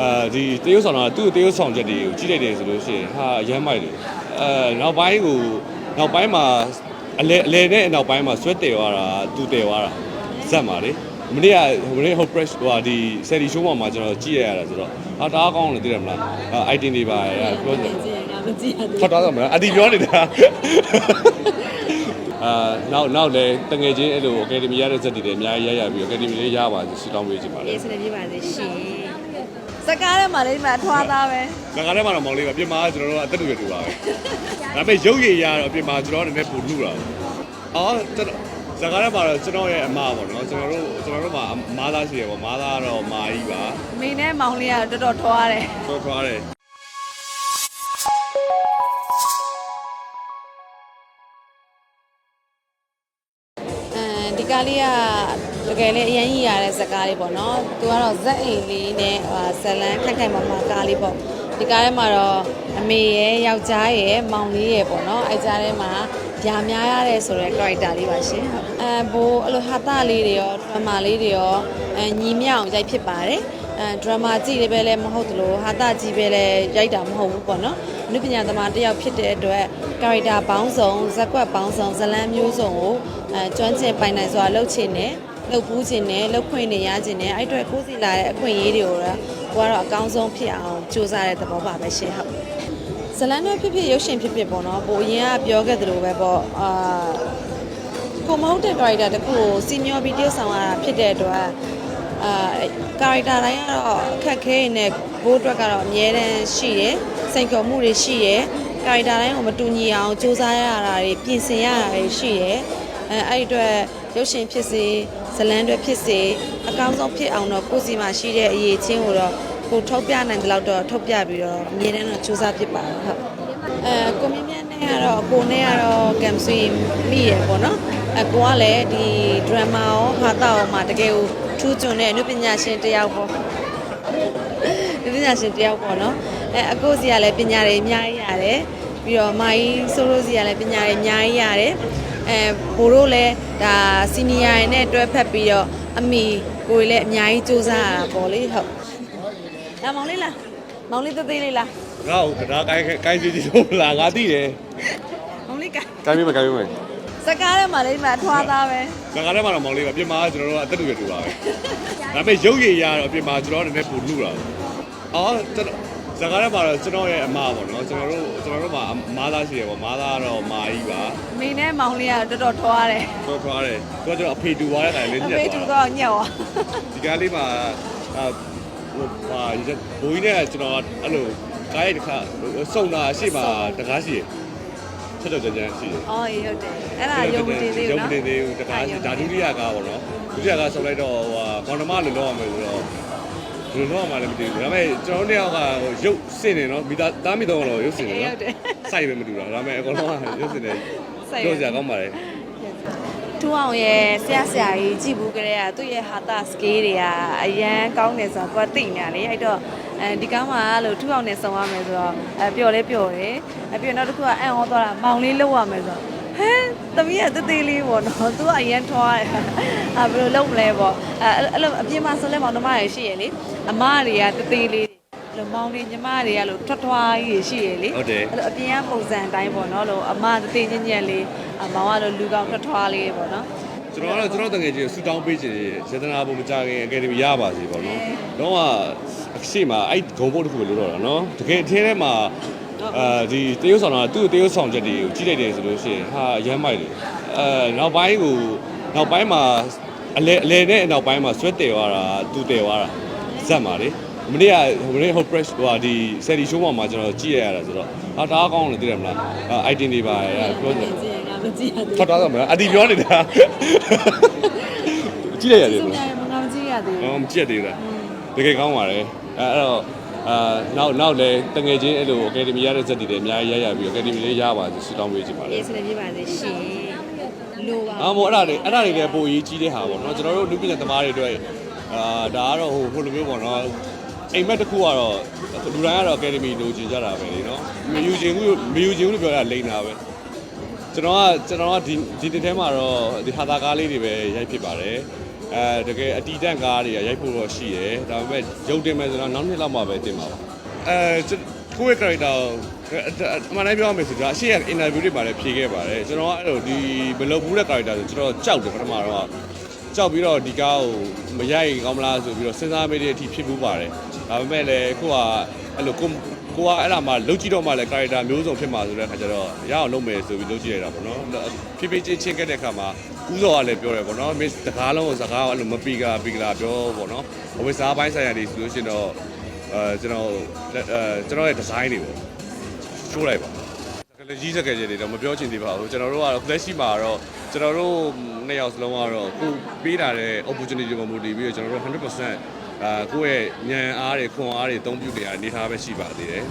အာဒီတရုတ်ဆောင်တာသူ့တရုတ်ဆောင်ချက်တွေကိုကြည့်လိုက်တယ်ဆိုလို့ရှိရင်ဟာအရမ်းမိုက်တယ်အဲနောက်ပိုင်းကိုနောက်ပိုင်းမှာအလဲအလဲနဲ့အနောက်ပိုင်းမှာဆွဲတယ်သွားတာသူတယ်သွားတာဇက်ပါလေမနေ့ကမနေ့ hot press ဟိုဟာဒီ series show မှာကျွန်တော်ကြည့်ရရတာဆိုတော့ဟာတအားကောင်းတယ်သိတယ်မလားအဲ item တွေပါအဲပြောတယ်ကြည့်ရတာမကြည့်ရသေးဖတ်တာမလားအတီပြောနေတာ အာနောက်နောက်လည်းတငယ်ချင်းအဲ့လိုအကယ်ဒမီရတဲ့ဇက်တွေလည်းအများကြီးရရပြီးအကယ်ဒမီလေးရပါစေဆူတောင်းပေးချင်ပါလေဘူးစနေပြပါစေရှင်စကားထဲမှာလေးဒီမှာထွားသားပဲငါကလည်းမတော့မောင်လေးပါပြင်မာကကျွန်တော်တို့အသက်တူရတူပါပဲဒါပေမဲ့ရုပ်ရည်ရတော့ပြင်မာကျွန်တော်တို့လည်းပူလူတာအော်ကျွန်တော်ဇာတ်ကားထဲမှာတော့ကျွန်တော်ရဲ့အမပေါ့နော်ကျွန်တော်တို့ကျွန်တော်တို့မှာမားသားရှိရပေါ့မားသားကတော့မာကြီးပါမိနဲ့မောင်လေးကတော်တော်ထွားတယ်တော်ထွားတယ် ကားလေးကတကယ်လည်းအရင်ကြီးရတဲ့ဇာတ်ကားလေးပေါ့နော်သူကတော့ဇက်အိမ်လေးနဲ့ဟာဇလန်းခက်ခိုင်မမကားလေးပေါ့ဒီကားထဲမှာတော့အမေရဲ့ယောက်ျားရဲ့မောင်လေးရဲ့ပေါ့နော်အဲကြားထဲမှာຢာများရတဲ့ဆိုတဲ့ character လေးပါရှင်အဲဘိုးအဲ့လိုဟာတာလေးတွေရော drama လေးတွေရောအဲညီမြောင်ရိုက်ဖြစ်ပါတယ် အဲ drama ကြည့်လည်းပဲလည်းမဟုတ်သလိုဟာတာကြည့်ပဲလည်းရိုက်တာမဟုတ်ဘူးပေါ့နော်အနုပညာသမားတစ်ယောက်ဖြစ်တဲ့အတွက် character ပေါင်းစုံဇက်ကွက်ပေါင်းစုံဇလန်းမျိုးစုံကိုအဲကျွမ်းကျင်ပိုင်နိုင်စွာလှုပ်ချင်တယ်လှုပ်ပူးခြင်းနဲ့လှုပ်ခွင့်နေရခြင်းနဲ့အဲ့အတွက်ကိုယ်စီလာတဲ့အခွင့်အရေးတွေကိုတော့ကိုကတော့အကောင်းဆုံးဖြစ်အောင်ကြိုးစားတဲ့သဘောပါပဲရှင်ဟုတ်ဇလန်းတွေဖြစ်ဖြစ်ရုပ်ရှင်ဖြစ်ဖြစ်ပေါ့နော်ပိုအရင်ကပြောခဲ့သလိုပဲပေါ့အာကိုမဟုတ်တဲ့ character တစ်ခုကို senior video ဆောင်ရတာဖြစ်တဲ့အတွက် အာ character တိုင်းကတော့အခက်ခဲနေဘိုးအတွက်ကတော့အများတန်းရှိတယ်စိန်ခေါ်မှုတွေရှိတယ် character တိုင်းကိုမတူညီအောင်စူးစမ်းရတာတွေပြင်ဆင်ရတာတွေရှိတယ်အဲအဲ့ဒီအတွက်ရုပ်ရှင်ဖြစ်စေဇလန်းတွေဖြစ်စေအကောင်းဆုံးဖြစ်အောင်တော့ကိုယ့်စီမှာရှိတဲ့အရေးချင်းကိုတော့ကိုထုတ်ပြနိုင်တဲ့လောက်တော့ထုတ်ပြပြီးတော့အမြဲတမ်းတော့စူးစမ်းဖြစ်ပါတယ်ဟုတ်အဲကိုမြင့်မြတ်နဲ့ကတော့ကိုနဲ့ကတော့ကမ်ဆွေမိရပေါ့နော်အကိုကလည်းဒီ drama ရောဟာတာရောမှာတကယ်ကို ထူးချွန်တဲ့အနုပညာရှင်တစ်ယောက်ပေါ့ဒီပညာရှင်တယောက်ပေါ့နော်အဲအကိုစီကလည်းပညာတွေအများကြီးရတယ်ပြီးတော့မာကြီးဆိုလိုစီကလည်းပညာတွေအများကြီးရတယ်အဲဘိုးတို့လည်းဒါစီနီယာတွေနဲ့တွဲဖက်ပြီးတော့အမီကိုယ်လည်းအများကြီးစူးစမ်းရတာပေါ့လေဟုတ်ဒါမောင်လေးလားမောင်လေးသေးသေးလေးလားငါ့ကိုဒါကိုင်းကိုင်းစီစီလို့လာငါသိတယ်မောင်လေးကကိုင်းမိမကိုင်းမိမ စကားထဲမှာလေးဒီမှာထွားသားပဲငါကလည်းမတော့မောင်လေးပါပြင်မာကကျွန်တော်တို့အသက်တူရတူပါပဲဒါပေမဲ့ရုပ်ရည်ရတော့ပြင်မာကျွန်တော်တို့လည်းပူလူတာအော်ကျွန်တော်ဇာတ်ကားထဲမှာတော့ကျွန်တော်ရဲ့အမပေါ့နော်ကျွန်တော်တို့ကျွန်တော်တို့မှာမားသားရှိရပေါ့မားသားကတော့မာကြီးပါမိနဲ့မောင်လေးကတော်တော်ထွားတယ်တော်ထွားတယ်သူကကျွန်တော်အဖေတူသွားတဲ့တိုင်လေးအညက်မေသွားတူတာတော့ညက်သွားဒီကားလေးမှာအာဟိုဟာဘိုးကြီးနဲ့ကျွန်တော်အဲ့လိုကားရိုက်တစ်ခါစုံတာအရှိမတကားရှိတယ် ချက်ချက်ကြမ်းကြမ်းရှိတယ်အော်အေးဟုတ်တယ်အဲ့ဒါယုံမတင်သေးဘူးရုံနော်မတင်သေးဘူးတကားဒါဒုတိယကားပေါ့နော်ဒုတိယကားဆုပ်လိုက်တော့ဟိုဟာကော်နမလိုလောက်ရမယ်ဆိုတော့ဘယ်လိုလောက်ရမှာလဲမသိဘူးဒါပေမဲ့ကျွန်တော်တို့တယောက်ကရုပ်စင်နေနော်မိသားသားမိတော့တော့ရုပ်စင်နေအေးနော်ဟုတ်တယ်စိုက်ပဲမတူတာဒါပေမဲ့အကုန်လုံးကရုပ်စင်နေစိုက်ပဲပြောစရာကောင်းပါလေ ထူအောင်ရဲ့ဆရာဆရာကြီးကြည့်ဘူးကြတဲ့ကသူ့ရဲ့ဟာတာစကေးတွေကအရန်ကောင်းတယ်ဆိုတော့သူကသိနေတယ်အဲ့တော့အဲဒီကားမှာလို့ထူအောင်နဲ့ဆုံရမယ်ဆိုတော့အဲပျော်လဲပျော်တယ်အပြည့်နောက်တစ်ခုကအံ့ဩသွားတာမောင်လေးလောက်ရမယ်ဆိုတော့ဟဲသမီးကတသေးလေးပေါ့နော်သူကအရန်ထွားတယ်အဲဘယ်လိုလုပ်မလဲပေါ့အဲအဲ့လိုအပြင်မှာဆိုလဲမောင်နှမတွေရှိရလေအမတွေကတသေးလေးအဲ့လိုမောင်တွေညီမတွေကလို့ထွတ်ထွားကြီးရှိရလေဟုတ်တယ်အဲ့လိုအပြင်ကပုံစံအတိုင်းပေါ့နော်လို့အမတသေးချင်းညက်လေး အမောင်ကတော့လူကောင်းထွတ်ထွားလေးပေါ့နော်ကျွန်တော်ကတော့ကျွန်တော်တငယ်ချင်းဆူတောင်းပေးခြင်းရတနာဘုံမကြခင်အကယ်ဒမီရပါစေပေါ့နော်။တော့ကအရှိမအဲ့ဂုံဘုတ်တစ်ခုပဲလို့တော့တာနော်။တကယ်အထင်းထဲမှာအာဒီတရုတ်ဆောင်တာသူ့တရုတ်ဆောင်ချက်တွေကိုကြည့်လိုက်တယ်ဆိုလို့ရှိရင်ဟာအရမ်းမိုက်တယ်။အဲနောက်ပိုင်းကိုနောက်ပိုင်းမှာအလဲအလဲနဲ့နောက်ပိုင်းမှာဆွဲတယ်သွားတာသူတယ်သွားတာဇက်ပါလေ။မနေ့ကမနေ့ hot press ဟိုဟာဒီ series show မှာကျွန်တော်ကြည့်ရရတာဆိုတော့ဟာတအားကောင်းတယ်သိတယ်မလား။ item တွေပါအဲပြောတယ်ကြည့်ရတာ မကြည့်ရသေးဖတ်တာမလားအတီပြောနေတာကြည့်လိုက်ရတယ်ဘူးမစုံလားရမငါမကြည့်ရသေးဘူးအော်မကြည့်သေးဘူးလားတကယ်ကောင်းပါတယ်အဲအဲ့တော့အာနောက်နောက်လဲတငယ်ချင်းအဲ့လိုအကယ်ဒမီရတဲ့ဇက်တွေလည်းအများကြီးရရပြီးအကယ်ဒမီလေးရပါစေဆူတောင်းပေးချင်ပါတယ်ရေးစနေပြပါစေရှင်လိုပါအာမို့အဲ့ဒါတွေအဲ့ဒါတွေလည်းပိုရေးကြီးတဲ့ဟာပေါ့နော်ကျွန်တော်တို့လူပြည်သမားတွေအတွက်အာဒါကတော့ဟိုဟိုလိုမျိုးပေါ့နော်အိမ်မက်တစ်ခုကတော့လူတိုင်းကတော့အကယ်ဒမီလိုချင်ကြတာပဲလေနော်မယူချင်ဘူးမယူချင်ဘူးလို့ပြောရလိမ့်တာပဲ ကျွန်တော်ကကျွန်တော်ကဒီဒီတစ်ထဲမှာတော့ဒီဟာသာကားလေးတွေပဲရိုက်ဖြစ်ပါတယ်အဲတကယ်အတီတန့်ကားတွေကရိုက်ဖို့တော့ရှိတယ်ဒါပေမဲ့ရုပ်တင်မယ်ဆိုတော့နောက်နှစ်လောက်မှပဲတင်ပါပါအဲကျွန်ကိုယ့်ရဲ့ character အမှန်တိုင်းပြောရမယ်ဆိုတော့အရှိရ interview တွေမှာလည်းဖြေခဲ့ပါတယ်ကျွန်တော်ကအဲ့လိုဒီမလုပ်ဘူးတဲ့ character ဆိုကျွန်တော်ကြောက်တယ်ပထမတော့ကြောက်ပြီးတော့ဒီကားကိုမရိုက်ရင်ကောင်းမလားဆိုပြီးတော့စဉ်းစားမိတဲ့အထိဖြစ်မှုပါတယ်ဒါပေမဲ့လည်းကိုကအဲ့လို ကိုကိုကအဲ့ဒါမှလုတ်ကြည့်တော့မှလည်း character မျိုးစုံဖြစ်မှာဆိုတဲ့အခါကျတော့ရအောင်လုပ်မယ်ဆိုပြီးလုတ်ကြည့်ရတာပေါ့နော်ဖြည်းဖြည်းချင်းချင်းခဲ့တဲ့အခါမှာဦးစောကလည်းပြောတယ်ပေါ့နော် miss တကားလုံးကိုစကားအဲ့လိုမပီကာပီကလာပြောပေါ့နော်အဝိစားပိုင်းဆိုင်ရာတွေဆိုလို့ရှိရင်တော့အဲကျွန်တော်အဲကျွန်တော်ရဲ့ design တွေပေါ့ရှိုးလိုက်ပါကလေးကြီးစကယ်ကြီးတွေတော့မပြောချင်သေးပါဘူးကျွန်တော်တို့ကတော့ flash ရှိမှာတော့ကျွန်တော်တို့နှစ်ယောက်စလုံးကတော့ကိုပေးတာတဲ့ opportunity ကိုမူတည်ပြီးတော့ကျွန်တော်တို့100% အာကိုယ့်ရဲ့ဉာဏ်အားတွေခွန်အားတွေအသုံးပြုနေရတဲ့အနေအထားပဲရှိပါသေးတယ်